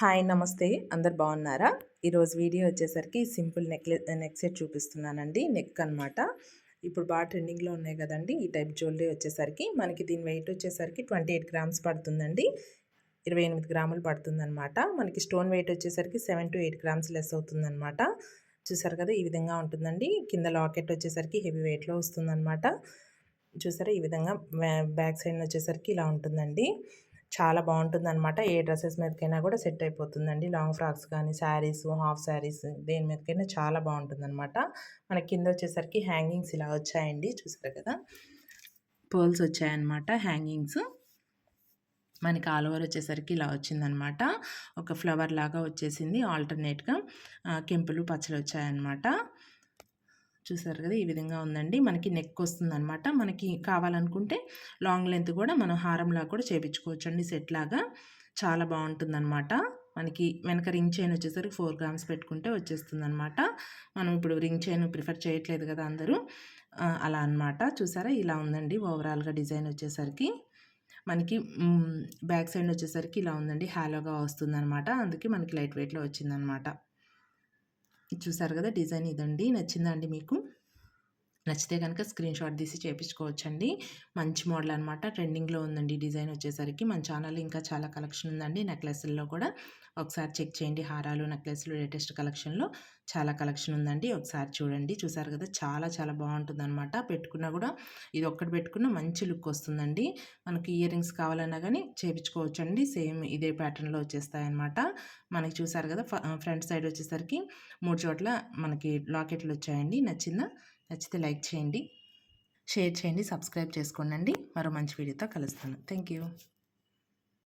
Hi నమస్తే అందరు బాగున్నారా? ఈరోజు వీడియో వచ్చేసరికి సింపుల్ నెక్లెస్ నెక్ సెట్ చూపిస్తున్నానండి నెక్ అనమాట ఇప్పుడు బాగా ట్రెండింగ్లో ఉన్నాయి కదండి ఈ టైప్ జ్యువెలరీ వచ్చేసరికి మనకి దీని వెయిట్ వచ్చేసరికి ట్వంటీ ఎయిట్ గ్రామ్స్ పడుతుందండి. ఇరవై ఎనిమిది గ్రాములు పడుతుందన్నమాట. మనకి స్టోన్ వెయిట్ వచ్చేసరికి seven to eight grams less అవుతుందన్నమాట. చూసారు కదా ఈ విధంగా ఉంటుందండి. కింద లాకెట్ వచ్చేసరికి హెవీ వెయిట్లో వస్తుందన్నమాట. చూసారా ఈ విధంగా బ్యాక్ సైడ్ వచ్చేసరికి ఇలా ఉంటుందండి. చాలా బాగుంటుంది అనమాట ఏ డ్రెస్సెస్ మీదకైనా కూడా సెట్ అయిపోతుందండి. లాంగ్ ఫ్రాక్స్ కానీ శారీస్ హాఫ్ శారీస్ దేని మీదకైనా చాలా బాగుంటుంది అనమాట మన కింద వచ్చేసరికి హ్యాంగింగ్స్ ఇలా వచ్చాయండి. చూసారు కదా? పర్ల్స్ వచ్చాయన్నమాట హ్యాంగింగ్స్. మనకి ఆల్ ఓవర్ వచ్చేసరికి ఇలా వచ్చిందనమాట ఒక ఫ్లవర్ లాగా వచ్చేసింది. ఆల్టర్నేట్గా కెంపులు పచ్చలు వచ్చాయన్నమాట. చూసారు కదా! ఈ విధంగా ఉందండి. మనకి నెక్ వస్తుందన్నమాట. మనకి కావాలనుకుంటే లాంగ్ లెంత్ కూడా మనం హారంలా కూడా చేపించుకోవచ్చు అండి సెట్ లాగా చాలా బాగుంటుందన్నమాట. మనకి వెనక రింగ్ చైన్ వచ్చేసరికి ఫోర్ గ్రామ్స్ పెట్టుకుంటే వచ్చేస్తుంది అనమాట మనం ఇప్పుడు రింగ్ చైన్ ప్రిఫర్ చేయట్లేదు కదా అందరూ. అలా అనమాట చూసారా? ఇలా ఉందండి ఓవరాల్గా డిజైన్ వచ్చేసరికి. మనకి బ్యాక్ సైడ్ వచ్చేసరికి ఇలా ఉందండి. హ్యాలోగా వస్తుందన్నమాట. అందుకే మనకి లైట్ వెయిట్లో వచ్చిందనమాట చూసారు కదా డిజైన్ ఇదండి నచ్చిందండి మీకు? నచ్చితే కనుక స్క్రీన్ షాట్ తీసి చేయించుకోవచ్చండి మంచి మోడల్ అనమాట ట్రెండింగ్లో ఉందండి డిజైన్ వచ్చేసరికి. మన ఛానల్ ఇంకా చాలా కలెక్షన్ ఉందండి. నెక్లెస్ల్లో కూడా ఒకసారి చెక్ చేయండి. హారాలు నెక్లెస్లు లేటెస్ట్ కలెక్షన్లో చాలా కలెక్షన్ ఉందండి. ఒకసారి చూడండి. చూసారు కదా చాలా చాలా బాగుంటుంది అనమాట పెట్టుకున్నా కూడా ఇది ఒక్కటి పెట్టుకున్న మంచి లుక్ వస్తుందండి. మనకి ఇయర్ రింగ్స్ కావాలన్నా కానీ చేయించుకోవచ్చు అండి సేమ్ ఇదే ప్యాటర్న్లో వచ్చేస్తాయి అనమాట మనకి చూసారు కదా ఫ్రంట్ సైడ్ వచ్చేసరికి మూడు చోట్ల మనకి లాకెట్లు వచ్చాయండి. నచ్చిందా? నచ్చితే లైక్ చేయండి షేర్ చేయండి సబ్స్క్రైబ్ చేసుకోండి. మరో మంచి వీడియోతో కలుస్తాను. Thank you